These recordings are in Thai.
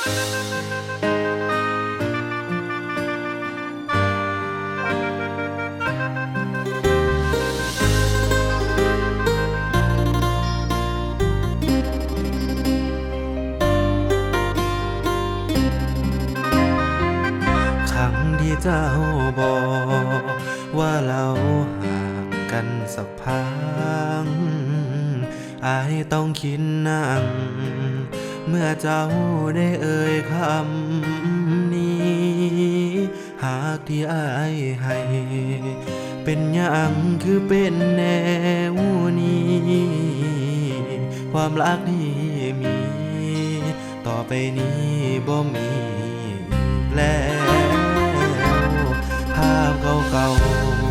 ครั้งที่เจ้าบอกว่าเราห่างกันสักพักอายต้องคิดนั่ง เมื่อเจ้าได้เอ่ยคำนี้ หากที่อายให้ เป็นอย่างคือเป็นแนวนี้ ความรักที่มี ต่อไปนี้บ่มีแล้วภาพเก่า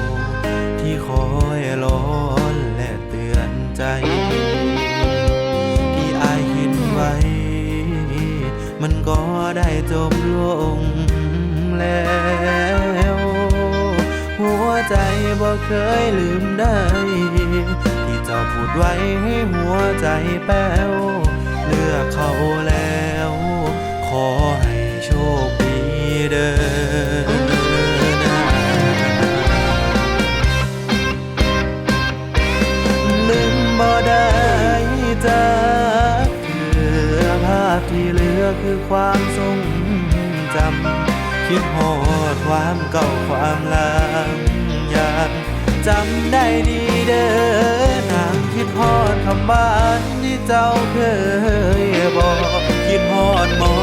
ๆที่คอยรอ จบลงแล้ว หัวใจบ่เคยลืมได้ ที่เจ้าพูดไว้ให้หัวใจแป้ว เลือกเขาแล้ว ขอให้โชคดีเดินหน้าลืมบ่ได้จากเธอภาพที่เหลือคือความทรงำคิดหอดความเก่าความหลังยังจำได้ดีเด้อนางคิดหอดคำบ้านที่เจ้าเคยบอก คิดหอดหมอ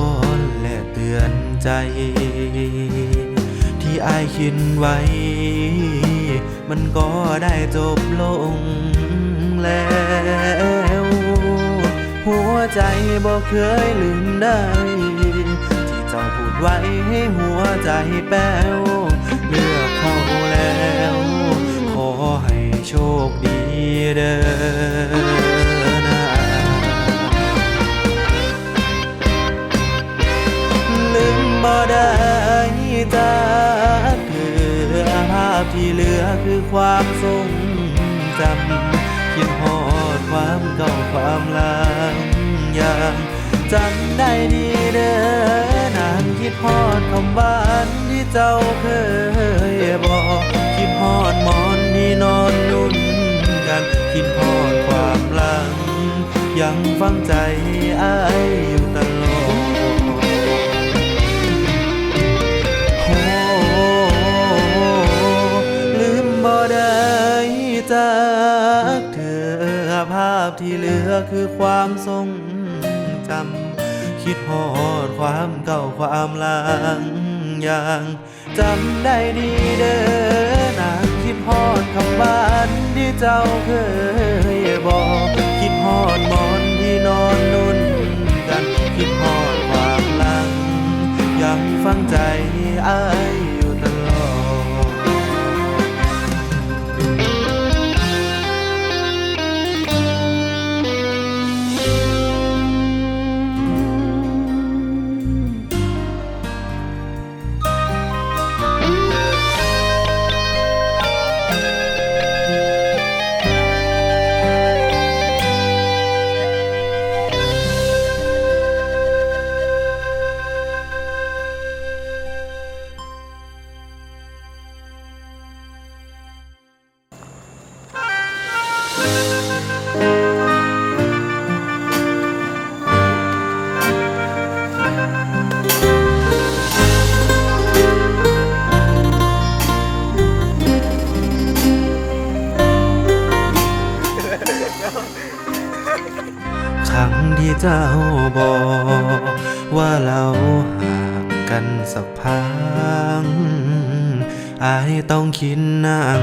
ร้อนและเตือนใจ ที่อายคิดไว้ มันก็ได้จบลงแล้ว หัวใจบ่เคยลืมได้ ที่เจ้าพูดไว้ให้หัวใจแป้ว ได้จากเธอภาพที่เหลือคือความทรงจำคิดหอดความเก่าความหลังอยังจำได้ดีเด้อนานคิดหอดคำบ้านที่เจ้าเคยบอกคิดหอดหมอนที่นอนนุ่นกันคิดหอดความหลัง ยังฟังใจาพที่เหลือคือความทรงจำคิดหอดความเก่าความหลังอย่างจำได้ดีเด้อนางคิดหอดคำบ้านที่เจ้าเคยบอก เจ้าบอกว่าเราห่างกันสักพักอายต้องคิดนั่ง